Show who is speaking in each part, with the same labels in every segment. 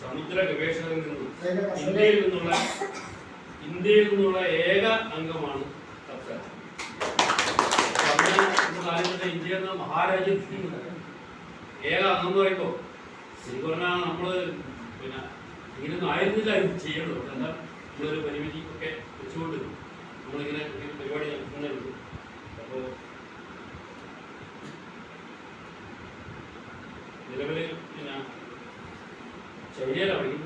Speaker 1: സമുദ്ര ഗവേഷകരിൽ നിന്നും ഇന്ത്യയിൽ നിന്നുള്ള ഇന്ത്യയിൽ നിന്നുള്ള ഏക അംഗമാണ് ഇന്ത്യ എന്ന മഹാരാജ്യത്തിൽ ഏക അംഗം എന്ന് പറയുമ്പോൾ ശരിക്കും പറഞ്ഞാൽ നമ്മൾ പിന്നെ ഇങ്ങനെയൊന്നും ആയിരുന്നില്ല ഇത് ചെയ്യേണ്ടത്. എന്താ നമ്മളൊരു ഒക്കെ വെച്ചുകൊണ്ട് നമ്മളിങ്ങനെ പരിപാടി പരിപാടി നടത്തുന്നുണ്ട് അപ്പോൾ നിലവിൽ പിന്നെ ചൈനയിലാണ്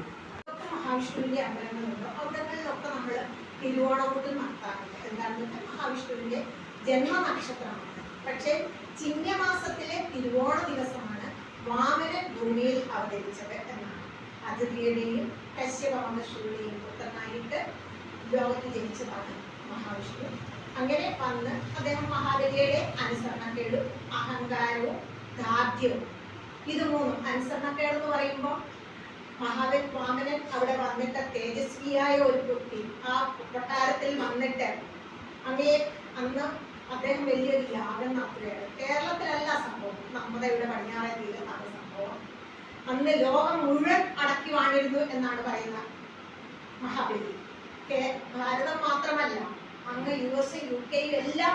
Speaker 2: നമ്മൾ തിരുവോണകൂട്ട് നടത്താറുണ്ട്. എന്താണെന്ന് വെച്ചാൽ ജന്മ ജന്മനക്ഷത്രമാണ് പക്ഷേ ചിങ്ങമാസത്തിലെ തിരുവോണ ദിവസമാണ് വാമന ഭൂമിയിൽ അവതരിച്ചത് എന്നാണ്. അതിഥിയുടെയും കശ്യപ മഹർഷിയുടെയും പുത്രനായിട്ട് ലോകത്ത് ജനിച്ചതാണ് മഹാവിഷ്ണു. അങ്ങനെ വന്ന് അദ്ദേഹം മഹാബലിയുടെ അനുസരണക്കേടും അഹങ്കാരവും ദാർഢ്യവും ഇത് മൂന്നും അനുസരണക്കേട് എന്ന് പറയുമ്പോൾ മഹാവൻ വാമനൻ അവിടെ വന്നിട്ട് തേജസ്വിയായ ഒരു കുട്ടി ആ കൊട്ടാരത്തിൽ വന്നിട്ട് അങ്ങേ അന്ന് അദ്ദേഹം വലിയൊരു യാഗം നടത്തുകയാണ് കേരളത്തിലല്ല സംഭവം. നമ്മുടെ ഇവിടെ പടിഞ്ഞാറേ തീരത്താണ് സംഭവം. അന്ന് ലോകം മുഴുവൻ അടക്കി വാണിരുന്നു എന്നാണ് പറയുന്നത് മഹാബലി. ഭാരതം മാത്രമല്ല അങ്ങ് യു എസ് യു കെ എല്ലാം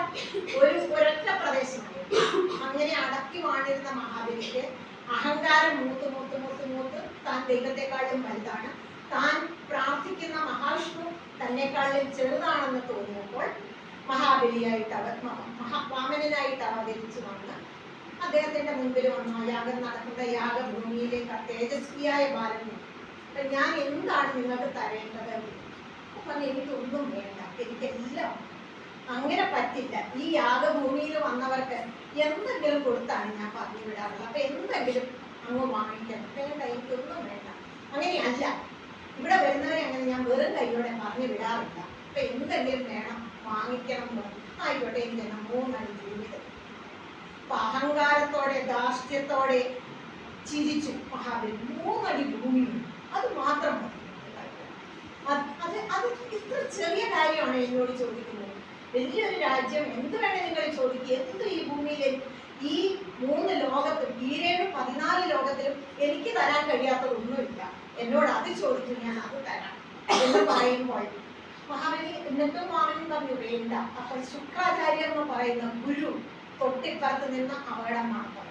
Speaker 2: ഒരു ഒരൊറ്റ പ്രദേശമായിരുന്നു. അങ്ങനെ അടക്കി വാണിരുന്ന മഹാബലിക്ക് അഹങ്കാരം മൂത്ത് മൂത്ത് മൂത്ത് മൂത്ത് താൻ ദൈവത്തെക്കാളും വലുതാണ്. താൻ പ്രാർത്ഥിക്കുന്ന മഹാവിഷ്ണു തന്നെക്കാളും ചെറുതാണെന്ന് തോന്നിയപ്പോൾ മഹാബലിയായിട്ട് അവർ മഹാവാമനായിട്ട് അവതരിച്ചു വന്ന് അദ്ദേഹത്തിന്റെ മുൻപിൽ വന്നു. യാഗം നടക്കുന്ന യാഗഭൂമിയിലേക്ക് ആ തേജസ്വിയായ ബാലൻ. ഞാൻ എന്താണ് നിങ്ങൾക്ക് തരേണ്ടത്? അപ്പൊ എനിക്കൊന്നും വേണ്ട. എനിക്കെല്ലാം അങ്ങനെ പറ്റില്ല. ഈ യാഗഭൂമിയിൽ വന്നവർക്ക് എന്തെങ്കിലും കൊടുത്താണ് ഞാൻ പറഞ്ഞു വിടാറുള്ളത് അപ്പൊ എന്തെങ്കിലും അങ്ങ് വാങ്ങിക്കണം. വേണ്ട എനിക്കൊന്നും വേണ്ട. അങ്ങനെയല്ല. ഇവിടെ വരുന്നവരെ അങ്ങനെ ഞാൻ വെറും കൈയോടെ പറഞ്ഞു വിടാറില്ല അപ്പൊ എന്തെങ്കിലും വേണം വാങ്ങിക്കണം ആയിക്കോട്ടെ എനിക്ക് ജീവിതം. അപ്പൊ അഹങ്കാരത്തോടെ ധാർഷ്ട്യത്തോടെ ചിരിച്ചു. മഹാബലി മൂന്നടി ഭൂമിയും അത് മാത്രം അത് അത് ഇത്ര ചെറിയ കാര്യമാണ് എന്നോട് ചോദിക്കുന്നത്. വലിയൊരു രാജ്യം എന്ത് വേണേ നിങ്ങൾ ചോദിക്കുക എന്ത് ഈ ഭൂമിയിൽ ഈ മൂന്ന് ലോകത്തും ഈരേഴും പതിനാല് ലോകത്തിലും എനിക്ക് തരാൻ കഴിയാത്തതൊന്നുമില്ല. എന്നോട് അത് ചോദിച്ചു ഞാൻ അത് തരാം എന്ന് പറയുമ്പോൾ മഹാബലി എന്നിട്ടും മാമനും പറഞ്ഞു വേണ്ട. അപ്പോൾ ശുക്രാചാര്യർ എന്ന് പറയുന്ന ഗുരു തൊട്ടിപ്പുറത്ത് നിന്ന് അപകടമാണ് മാത്രം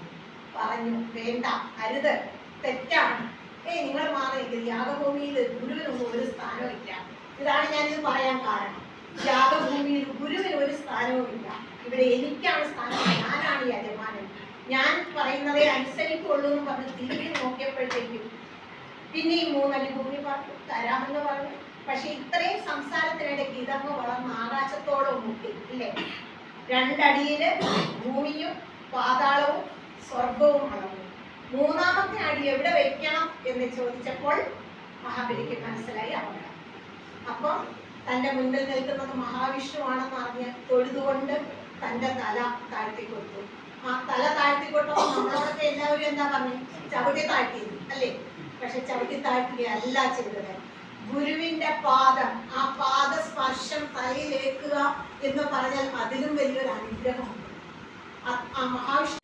Speaker 2: പറഞ്ഞു വേണ്ട അരുത്. തെറ്റാണ്. ഏയ് നിങ്ങൾ മാറി. യാഗഭൂമിയിൽ ഗുരുവിനൊന്നും ഒരു സ്ഥാനമില്ല ഇതാണ് ഞാനിത് പറയാൻ കാരണം. യാഗഭൂമിയിൽ ഗുരുവിന് ഒരു സ്ഥാനവുമില്ല ഇവിടെ എനിക്കാണ് സ്ഥാനം. ഞാനാണ് യജമാനൻ. ഞാൻ പറയുന്നതേ അനുസരിക്കുള്ളൂ എന്ന് പറഞ്ഞ് തിരിഞ്ഞു നോക്കിയപ്പോഴത്തേക്കും പിന്നെ ഈ മൂന്നടി ഭൂമി പറഞ്ഞു തരാമെന്ന് പറഞ്ഞു. പക്ഷെ ഇത്രയും സംസാരത്തിനിടയ്ക്ക് ഇതങ്ങ് വളർന്ന് ആകാശത്തോളം മുട്ടി ഇല്ലേ? രണ്ടടിയിൽ ഭൂമിയും പാതാളവും സ്വർഗവും അളന്നു. മൂന്നാമത്തെ അടി എവിടെ വെക്കണം എന്ന് ചോദിച്ചപ്പോൾ മഹാബലിക്ക് മനസ്സിലായി അവിടെ. അപ്പം തന്റെ മുന്നിൽ നിൽക്കുന്നത് മഹാവിഷ്ണുവാണെന്ന് അറിഞ്ഞ് തൊഴുതുകൊണ്ട് തന്റെ തല താഴ്ത്തി കൊടുത്തു ആ തല താഴ്ത്തി കൊടുത്തപ്പോൾ നമ്മളോടൊക്കെ എല്ലാവരും എന്താ പറഞ്ഞു? ചവിട്ടി താഴ്ത്തിയിരുന്നു അല്ലേ? പക്ഷെ ചവിട്ടി താഴ്ത്തുകയല്ല ചെയ്തത്. ഗുരുവിന്റെ പാദം ആ പാദ സ്പർശം തലയിലേക്കുക എന്ന് പറഞ്ഞാൽ അതിലും വലിയൊരു അനുഗ്രഹമുണ്ട്. ആ മഹാവിഷ്ണു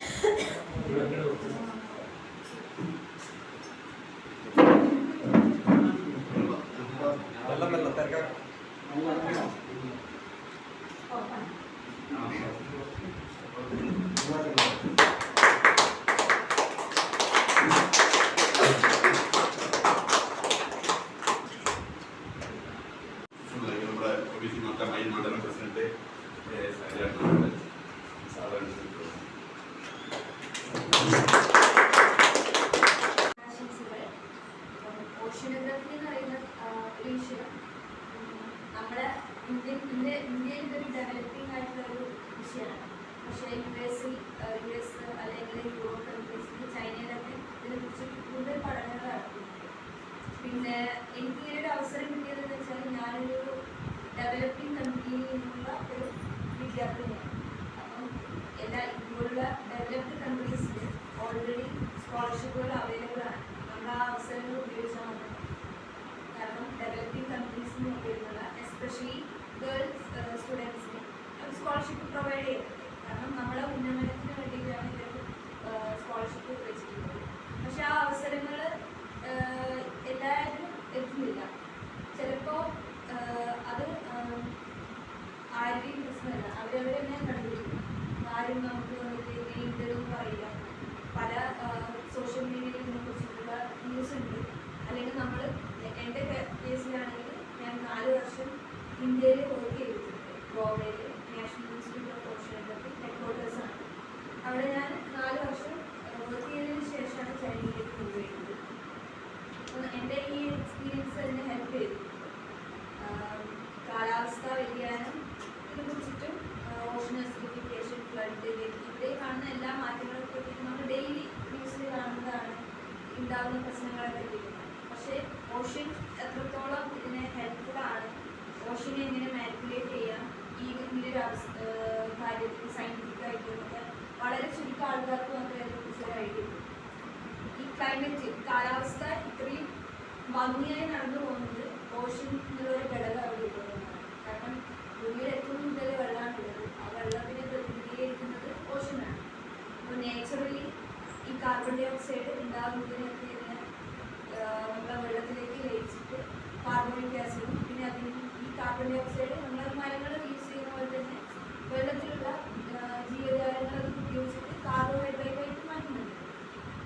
Speaker 3: ഒരു അവസ്ഥ കാര്യത്തിൽ സയന്റിഫിക് ആയിട്ടൊക്കെ വളരെ ചുരുക്കം ആൾക്കാർക്ക് മാത്രമേ അതിനെക്കുറിച്ച് ഒരു ഐഡിയ ഉള്ളൂ ഈ ക്ലൈമറ്റ് കാലാവസ്ഥ ഇത്രയും ഭംഗിയായി നടന്നു പോകുന്നത് ഓഷൻ എന്നുള്ളൊരു ഘടകം അവിടെ ഉള്ളതുകൊണ്ടാണ് കാരണം ഭൂമിയിൽ ഏറ്റവും കൂടുതൽ വെള്ളമാണുള്ളത് ആ വെള്ളത്തിനെ പ്രതിനിധീകരിക്കുന്നത് ഓഷനാണ് അപ്പോൾ നേച്ചുറലി ഈ കാർബൺ ഡൈ ഓക്സൈഡ് ഉണ്ടാകുന്നതിനൊക്കെ നമ്മളെ വെള്ളത്തിലേക്ക് ലയിച്ചിട്ട് കാർബണിക് ആസിഡും പിന്നെ അതിന് ഈ കാർബൺ ഡൈ ഓക്സൈഡ് നമ്മൾ മരങ്ങൾ യൂസ് ചെയ്യുന്ന പോലെ തന്നെ വെള്ളത്തിലുള്ള ആഹ് ജീവജാലങ്ങൾ അത് ഉപയോഗിച്ചിട്ട് കാർബോഹൈഡ്രേറ്റ് ആയിട്ട് മാറ്റുന്നുണ്ട്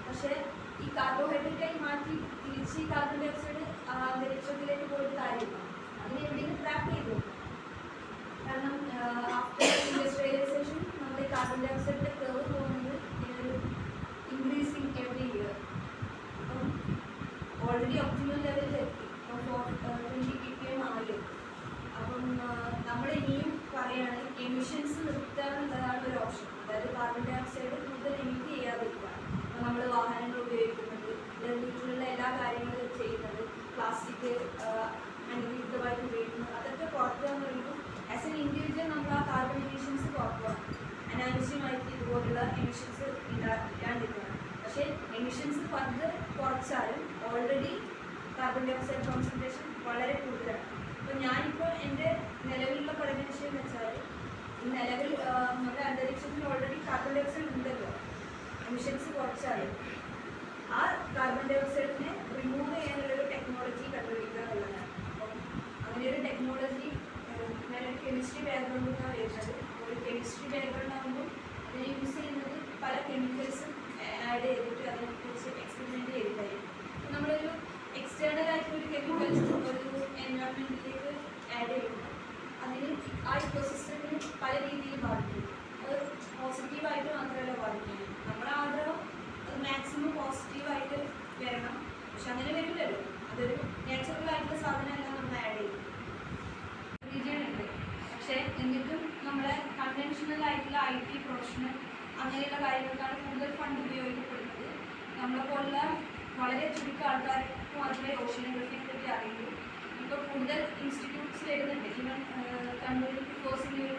Speaker 3: പക്ഷേ ഈ കാർബോഹൈഡ്രേറ്റായി മാറ്റി തിരിച്ച് ഈ കാർബൺ ഡൈ ഓക്സൈഡ് അന്തരീക്ഷത്തിലേക്ക് പോയിട്ട് കാര്യമില്ല അതിനെ എവിടെയെങ്കിലും ട്രാപ്പ് ചെയ്തു വെക്കണം. കാരണം ആഫ്റ്റർ ഇൻഡസ്ട്രിയലൈസേഷൻ നമ്മുടെ കാർബൺ ഡൈ ഓക്സൈഡിന്റെ കർവ് പോകുന്നത് ഇൻക്രീസിങ് എവറി ഇയർ അപ്പം ഓൾറെഡി ഒപ്റ്റിമൽ ലെവലിലെത്തി ട്വന്റി പി പി എം ആയി അപ്പം നമ്മൾ ഇനിയും പറയുകയാണ് എമിഷൻസ് നിർത്തുക എന്നുള്ളതാണ് ഒരു ഓപ്ഷൻ അതായത് കാർബൺ ഡൈ ഓക്സൈഡ് കൂടുതൽ എമിറ്റ് ചെയ്യാതിരിക്കുക. അപ്പോൾ നമ്മൾ വാഹനങ്ങൾ ഉപയോഗിക്കുന്നത് വീട്ടിലുള്ള എല്ലാ കാര്യങ്ങളും ചെയ്യുന്നത് പ്ലാസ്റ്റിക് അനധികൃതമായിട്ട് ഉപയോഗിക്കുന്നത് അതൊക്കെ കുറക്കുക എന്ന് പറയുമ്പോൾ ആസ് എൻ ഇൻഡിവിജ്വൽ നമ്മൾ ആ കാർബൺ എമിഷൻസ് കുറക്കുക അനാവശ്യമായിട്ട് ഇതുപോലുള്ള എമിഷൻസ് ഇല്ലാണ്ടിരിക്കണം പക്ഷേ എമിഷൻസ് ഫർദർ കുറച്ചാലും ഓൾറെഡി കാർബൺ ഡയോക്സൈഡ് കോൺസെൻട്രേഷൻ വളരെ കൂടുതലാണ്. അപ്പോൾ ഞാനിപ്പോൾ എന്റെ നിലവിലുള്ള പഠന വിഷയം എന്ന് വെച്ചാൽ നിലവിൽ നമ്മുടെ അന്തരീക്ഷത്തിൽ ഓൾറെഡി കാർബൺ ഡയോക്സൈഡ് ഉണ്ടല്ലോ. എമിഷൻസ് കുറച്ചാലും ആ കാർബൺ ഡൈ ഓക്സൈഡിനെ റിമൂവ് ചെയ്യാനുള്ളൊരു ടെക്നോളജി കണ്ടുപിടിക്കുക എന്നുള്ളതാണ് അപ്പം അങ്ങനെ ഒരു ടെക്നോളജി ഞാനൊരു കെമിസ്ട്രി ബാക്ക്ഗ്രൗണ്ടിൽ നിന്നാണ് വരുന്നത് ഒരു കെമിസ്ട്രി ബാക്ക്ഗ്രൗണ്ട് ആകുമ്പോൾ അതിന് യൂസ് ചെയ്യുന്നത് പല കെമിക്കൽസും ആഡ് ചെയ്തിട്ട് അതിനെക്കുറിച്ച് എക്സ്പെരിമെന്റ് ചെയ്തിട്ടായിരിക്കും അപ്പോൾ നമ്മളൊരു എക്സ്റ്റേണൽ ആയിട്ടൊരു കെമിക്കൽ ഒരു എൻവയോൺമെന്റിലേക്ക് ആഡ് ചെയ്യുമ്പോൾ അതിന് ആ ഇക്കോസിസ്റ്റത്തിന് പല രീതിയിൽ ബാധിക്കും അത് പോസിറ്റീവായിട്ട് മാത്രമല്ല ബാധിക്കുന്നത് നമ്മുടെ ആഗ്രഹം അത് മാക്സിമം പോസിറ്റീവായിട്ട് വരണം പക്ഷെ അങ്ങനെ വരില്ലല്ലോ അതൊരു നാച്ചുറൽ ആയിട്ടുള്ള സാധനമല്ല നമ്മൾ ആഡ് ചെയ്യും റീജിയൻ ഉണ്ട് പക്ഷേ എന്നിട്ടും നമ്മളെ കൺവെൻഷണൽ ആയിട്ടുള്ള ഐ ടി പ്രൊഫഷണൽ അങ്ങനെയുള്ള കാര്യങ്ങൾക്കാണ് കൂടുതൽ ഫണ്ട് ഉപയോഗിക്കപ്പെടുന്നത് നമ്മളെ പോലുള്ള വളരെ ചുരുക്കം ആൾക്കാർക്ക് മാത്രമേ ഓഷ്യനോഗ്രഫിയെ പറ്റി അറിയുള്ളൂ ഇപ്പോൾ കൂടുതൽ ഇൻസ്റ്റിറ്റ്യൂട്ട്സ് വരുന്നുണ്ട്. ഈവൻ കണ്ണൂരിൽ കോഴ്സിന്റെ ഒരു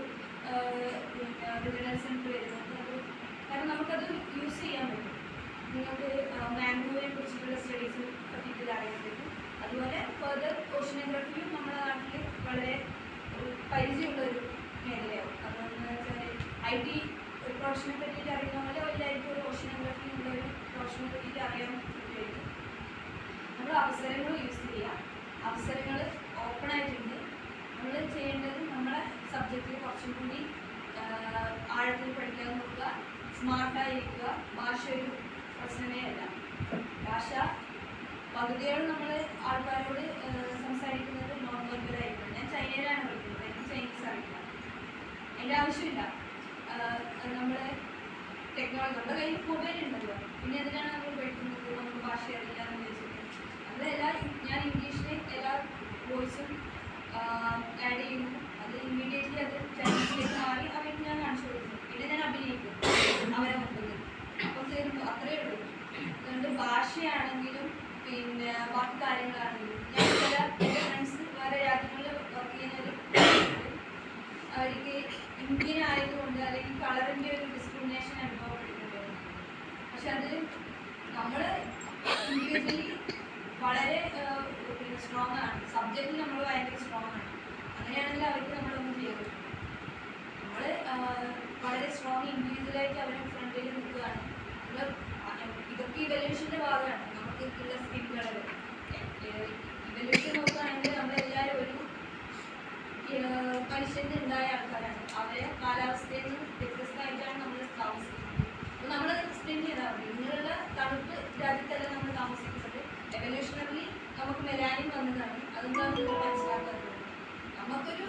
Speaker 3: വിജിലൻസ് സെന്റർ വരുന്നുണ്ട്. അത് കാരണം നമുക്കത് യൂസ് ചെയ്യാൻ പറ്റും. നിങ്ങൾക്ക് മാംഗോവിനെ കുറിച്ചിട്ടുള്ള സ്റ്റഡീസിനെ പറ്റിയിട്ട് അറിയാൻ പറ്റും. അതുപോലെ ഫർദർ ഓഷ്യനോഗ്രഫിയും നമ്മുടെ നാട്ടിൽ വളരെ പരിചയമുള്ള ഒരു മേഖലയാവും അതെന്ന് വെച്ചാൽ ഐ ടി പ്രൊഫഷനെ പറ്റിയിട്ട് അറിയുന്ന പോലെ എല്ലാവർക്കും ഒരു ഓഷ്യനോഗ്രഫി എന്നുള്ള ഒരു പ്രൊഫഷനെ പറ്റിയിട്ട് അറിയാൻ നമ്മൾ അവസരങ്ങൾ യൂസ് ചെയ്യുക അവസരങ്ങൾ ഓപ്പൺ ആയിട്ടുണ്ട്. നമ്മൾ ചെയ്യേണ്ടത് നമ്മളെ സബ്ജക്റ്റിൽ കുറച്ചും കൂടി ആഴത്തിൽ പഠിക്കാൻ നോക്കുക സ്മാർട്ടായിരിക്കുക ഭാഷ ഒരു പ്രശ്നമേ അല്ല ഭാഷ പകുതിയോട് നമ്മൾ ആൾക്കാരോട് സംസാരിക്കുന്നത് നോൺ വെർബലായിരിക്കും ഞാൻ ചൈനയിലാണ് പഠിക്കുന്നത്. എനിക്ക് ചൈനീസ് അറിയില്ല. അതിന്റെ ആവശ്യമില്ല. നമ്മൾ ടെക്നോളജി നമ്മുടെ കയ്യിൽ മൊബൈൽ ഉണ്ടല്ലോ. പിന്നെ എന്തിനാണ് നമ്മൾ പഠിക്കുന്നത് നമുക്ക് ഭാഷ അറിയില്ല എന്ന് വെച്ചിട്ട് നമ്മളെല്ലാ ഞാൻ ഇംഗ്ലീഷിൽ എല്ലാ വോയിസും ആഡ് ചെയ്യുന്നു അത് ഇമ്മീഡിയറ്റ്ലി അത് ചാനലിലേക്ക് മാറി അവർക്ക് ഞാൻ കാണിച്ചു കൊടുക്കുന്നു പിന്നെ ഞാൻ അഭിനയിക്കും. അവരെ മുമ്പിൽ. അപ്പം തീർന്നു അത്രയേ ഉള്ളൂ. അതുകൊണ്ട് ഭാഷയാണെങ്കിലും പിന്നെ ബാക്കി കാര്യങ്ങളാണെങ്കിലും ഞാൻ ചില എന്റെ ഫ്രണ്ട്സ് വേറെ രാജ്യങ്ങളിൽ വർക്ക് ചെയ്യുന്നവർ അവർക്ക് ഇന്ത്യൻ ആയതുകൊണ്ട് അല്ലെങ്കിൽ കളറിന്റെ ഒരു ഡിസ്ക്രിമിനേഷൻ അനുഭവപ്പെട്ടിട്ടുണ്ട് പക്ഷെ അത് നമ്മൾ ഇൻഡിവിജ്വലി വളരെ ആഹ്, പിന്നെ സ്ട്രോങ് ആണ്. സബ്ജക്റ്റിൽ നമ്മൾ ഭയങ്കര സ്ട്രോങ് ആണ്. അങ്ങനെയാണെങ്കിൽ അവർക്ക് നമ്മളൊന്നും ചെയ്യാൻ നമ്മൾ വളരെ സ്ട്രോങ് ഇൻഡിവിജ്വലായിട്ട് അവരെ ഫ്രണ്ടിൽ നിൽക്കുകയാണ്. ഇതൊക്കെ ഇവല്യൂഷന്റെ ഭാഗമാണ്. നമുക്ക് ഉള്ള സ്കില്ലുകൾ ഇവല്യൂഷൻ നോക്കുകയാണെങ്കിൽ നമ്മളെല്ലാവരും ഒരു മനുഷ്യന്റെ ഉണ്ടായ ആൾക്കാരാണ്. അവരെ കാലാവസ്ഥയിൽ നിന്ന് വ്യത്യസ്തമായിട്ടാണ് നമ്മൾ താമസിക്കുന്നത്. അപ്പോൾ നമ്മൾ എക്സ്പ്ലെയിൻ ചെയ്താൽ മതി. ഇങ്ങനെയുള്ള തണുപ്പ് രാജ്യത്തല്ല നമ്മൾ താമസിക്കുന്നത്. എവല്യൂഷണറി നമുക്ക് വരാനും വന്നതാണ്. അതെന്താണ് നിങ്ങൾ മനസ്സിലാക്കാത്തത് നമുക്കൊരു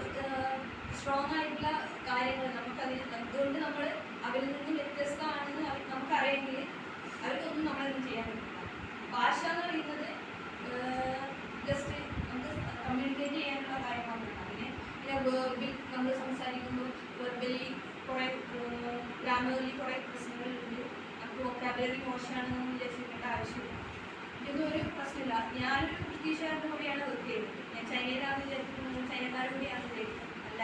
Speaker 3: സ്ട്രോങ് ആയിട്ടുള്ള കാര്യങ്ങൾ നമുക്കതിൽ എന്തുകൊണ്ട് നമ്മൾ അവരിൽ നിന്നും വ്യത്യസ്തമാണെന്ന് അവർ- നമുക്കറിയെങ്കിൽ അവർക്കൊന്നും നമ്മളൊന്നും ചെയ്യാൻ പറ്റില്ല. ഭാഷ എന്ന് പറയുന്നത് ജസ്റ്റ് നമുക്ക് കമ്മ്യൂണിക്കേറ്റ് ചെയ്യാനുള്ള കാര്യമാണ്. പിന്നെ വേർബിൽ നമ്മൾ സംസാരിക്കുമ്പോൾ വെർബലി കുറേ ഗ്രാമറിൽ കുറേ പ്രശ്നങ്ങളുണ്ട്. നമുക്ക് വൊക്കാബുലറി മോശമാണെന്ന് വിചാരിച്ചിരിക്കേണ്ട ആവശ്യമില്ല. ഇതൊന്നും ഒരു പ്രശ്നമില്ല. ഞാനൊരു ബ്രിട്ടീഷുകാരുടെ കൂടെയാണ് വർക്ക് ചെയ്തത് ഞാൻ ചൈനയിലാണെന്ന് വിചാരിക്കുന്നത് ചൈനക്കാരുടെ കൂടെയാണ് ചെയ്യുന്നത് അല്ല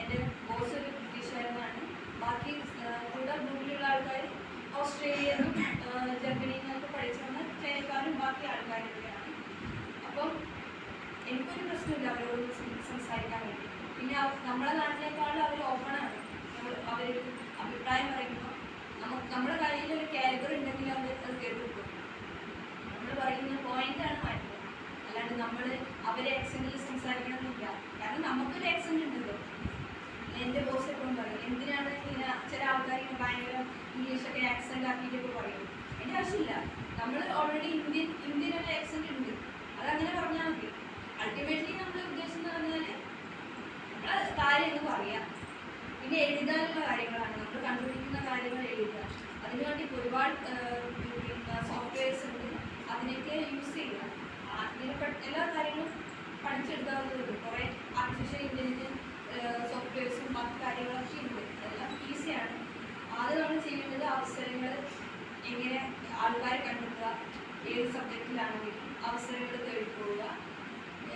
Speaker 3: എന്റെ ബോസ് ഒരു ബ്രിട്ടീഷുകാരനാണ് ബാക്കി കൂടെ ഗ്രൂപ്പിലുള്ള ആൾക്കാർ ഓസ്ട്രേലിയനും ജർമ്മനിയിൽ നിന്നൊക്കെ പഠിച്ചു വന്ന ചൈനക്കാരും ബാക്കി ആൾക്കാരും കൂടെയാണ് അപ്പം എനിക്കൊരു പ്രശ്നമില്ല അവരോട് സംസാരിക്കാൻ വേണ്ടി. പിന്നെ നമ്മളെ നാട്ടിനേക്കാളും അവർ ഓപ്പണാണ് നമ്മൾ അവർ അഭിപ്രായം പറയുമ്പോൾ നമുക്ക് നമ്മുടെ കയ്യിൽ ഒരു കാലിബർ ഉണ്ടെങ്കിൽ അവർ അത് കേൾക്കും നമ്മൾ പറയുന്ന പോയിന്റാണ് മാറ്റുന്നത് അല്ലാണ്ട് നമ്മൾ അവരെ ആക്സെന്റിൽ സംസാരിക്കണമെന്നില്ല കാരണം നമുക്കൊരു ആക്സെന്റ് ഉണ്ടല്ലോ. എന്റെ ബോസ് എപ്പോഴും പറയും എന്തിനാണ് ഇങ്ങനെ ചില ആൾക്കാർ ഇങ്ങനെ ഭയങ്കര ഇംഗ്ലീഷൊക്കെ ആക്സെന്റ് ആക്കിയിട്ടൊക്കെ പറയും? എന്റെ ആവശ്യമില്ല. നമ്മൾ ഓൾറെഡി ഇന്ത്യൻ ഇന്ത്യൻ ഒരു ആക്സെന്റ് ഉണ്ട്. അതങ്ങനെ പറഞ്ഞാൽ മതി. അൾട്ടിമേറ്റ്ലി നമ്മൾ എന്ന് പറഞ്ഞാൽ നമ്മളെ കാര്യം എന്ന് പറയാം. പിന്നെ എഴുതാനുള്ള കാര്യങ്ങളാണ്. നമ്മൾ കണ്ടുപിടിക്കുന്ന കാര്യങ്ങൾ എഴുതുക. അതിനുവേണ്ടി ഒരുപാട് സോഫ്റ്റ്വെയർസ് ഉണ്ട്. അതിനൊക്കെ യൂസ് ചെയ്യുക. എല്ലാ കാര്യങ്ങളും പഠിച്ചെടുക്കാവുന്നതുണ്ട് കുറേ ആർട്ടിഫിഷ്യൽ ഇന്റലിജൻസ് സോഫ്റ്റ്വെയർസും മറ്റു കാര്യങ്ങളൊക്കെ ഉണ്ട്. അതെല്ലാം ഈസിയാണ് ആദ്യം നമ്മൾ ചെയ്യേണ്ടത് അവസരങ്ങൾ എങ്ങനെ ആൾക്കാരെ കണ്ടെത്തുക ഏത് സബ്ജക്റ്റിലാണെങ്കിലും അവസരങ്ങൾ തേടിപ്പോവുക.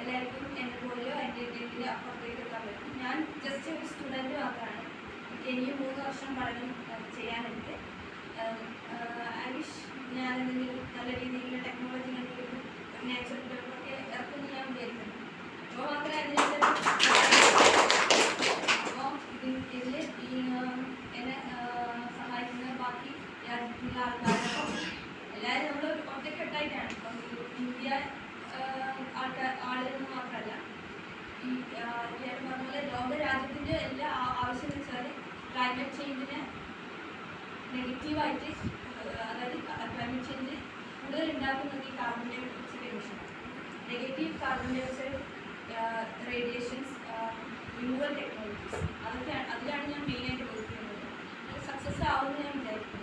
Speaker 3: എല്ലാവർക്കും എന്നെ പോലെയോ എന്റെ എന്തെങ്കിലും അപ്പുറത്തേക്ക് എത്താൻ പറ്റും. ഞാൻ ജസ്റ്റ് ഒരു സ്റ്റുഡന്റ് മാത്രമാണ്. എനിക്ക് ഇനിയും മൂന്ന് വർഷം പഠനം ചെയ്യാനുണ്ട്. നെഗറ്റീവായിട്ട് അതായത് ക്ലൈമറ്റ് ചേഞ്ച് കൂടുതൽ ഉണ്ടാക്കുന്നത് ഈ carbon dioxide oxide എമിഷനാണ് negative carbon dioxide radiations removal technologies അതൊക്കെയാണ് അതിലാണ് ഞാൻ മെയിനായിട്ട് വർക്ക് ചെയ്യുന്നത്. സക്സസ് ആവുമെന്ന് ഞാൻ വിചാരിക്കും